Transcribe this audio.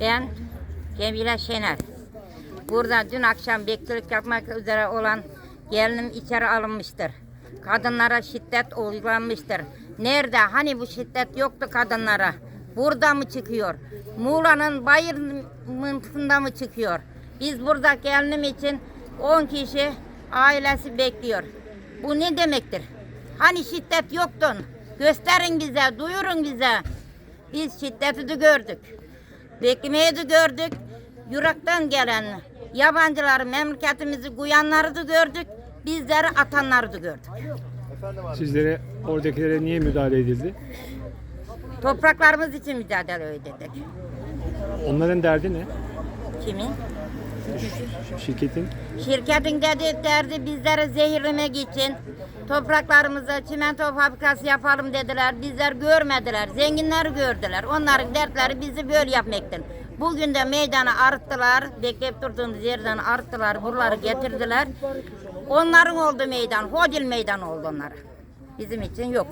Ben Cemile Şener. Burada dün akşam bekçilik yapmak üzere olan gelinim içeri alınmıştır. Kadınlara şiddet uygulanmıştır. Nerede? Hani bu şiddet yoktu kadınlara? Burada mı çıkıyor? Muğla'nın bayır mıntıkında mı çıkıyor? Biz burada gelinim için 10 kişi ailesi bekliyor. Bu ne demektir? Hani şiddet yoktu? Gösterin bize, duyurun bize. Biz şiddeti de gördük. Beklemeyi de gördük. Yürekten gelen yabancıları, memleketimizi kuyanları da gördük. Bizleri atanları da gördük. Sizlere oradakilere niye müdahale edildi? Topraklarımız için mücadele ödedik. Onların derdi ne? Kimin? Şirketin Şirketin dedi derdi bizleri zehirlemek için topraklarımıza çimento fabrikası yapalım dediler. Bizler görmediler. Zenginleri gördüler. Onların dertleri bizi böyle yapmaktır. Bugün de meydana arttılar. Bekleyip durduğumuz yerden arttılar. Buraları getirdiler. Onların oldu meydan. Hodil meydan oldu onlara. Bizim için yok.